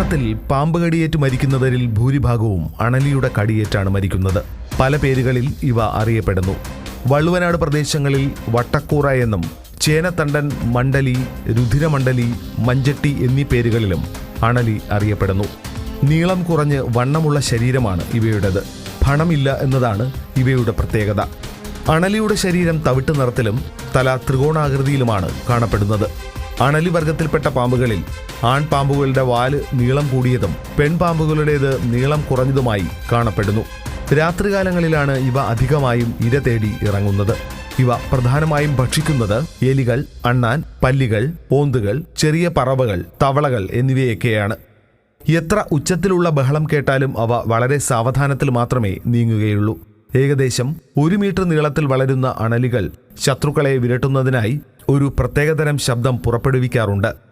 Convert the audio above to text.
കേരളത്തിൽ പാമ്പ് കടിയേറ്റ് മരിക്കുന്നവരിൽ ഭൂരിഭാഗവും അണലിയുടെ കടിയേറ്റാണ് മരിക്കുന്നത്. പല പേരുകളിൽ ഇവ അറിയപ്പെടുന്നു. വള്ളുവനാട് പ്രദേശങ്ങളിൽ വട്ടക്കൂറ എന്നും ചേനത്തണ്ടൻ മണ്ഡലി രുധിരമണ്ഡലി മഞ്ചട്ടി എന്നീ പേരുകളിലും അണലി അറിയപ്പെടുന്നു. നീളം കുറഞ്ഞ് വണ്ണമുള്ള ശരീരമാണ് ഇവയുടേത്. ഫണമില്ല എന്നതാണ് ഇവയുടെ പ്രത്യേകത. അണലിയുടെ ശരീരം തവിട്ട് നിറത്തിലും തല ത്രികോണാകൃതിയിലുമാണ് കാണപ്പെടുന്നത്. അണലി വർഗത്തിൽപ്പെട്ട പാമ്പുകളിൽ ആൺപാമ്പുകളുടെ വാൽ നീളം കൂടിയതും പെൺപാമ്പുകളുടേത് നീളം കുറഞ്ഞതുമായി കാണപ്പെടുന്നു. രാത്രികാലങ്ങളിലാണ് ഇവ അധികമായും ഇര തേടി ഇറങ്ങുന്നത്. ഇവ പ്രധാനമായും ഭക്ഷിക്കുന്നത് എലികൾ അണ്ണാൻ പല്ലികൾ ഓന്തുകൾ ചെറിയ പറവകൾ തവളകൾ എന്നിവയൊക്കെയാണ്. എത്ര ഉച്ചത്തിലുള്ള ബഹളം കേട്ടാലും അവ വളരെ സാവധാനത്തിൽ മാത്രമേ നീങ്ങുകയുള്ളൂ. ഏകദേശം ഒരു മീറ്റർ നീളത്തിൽ വളരുന്ന അണലികൾ ശത്രുക്കളെ വിരട്ടുന്നതിനായി ഒരു പ്രത്യേകതരം ശബ്ദം പുറപ്പെടുവിക്കാറുണ്ട്.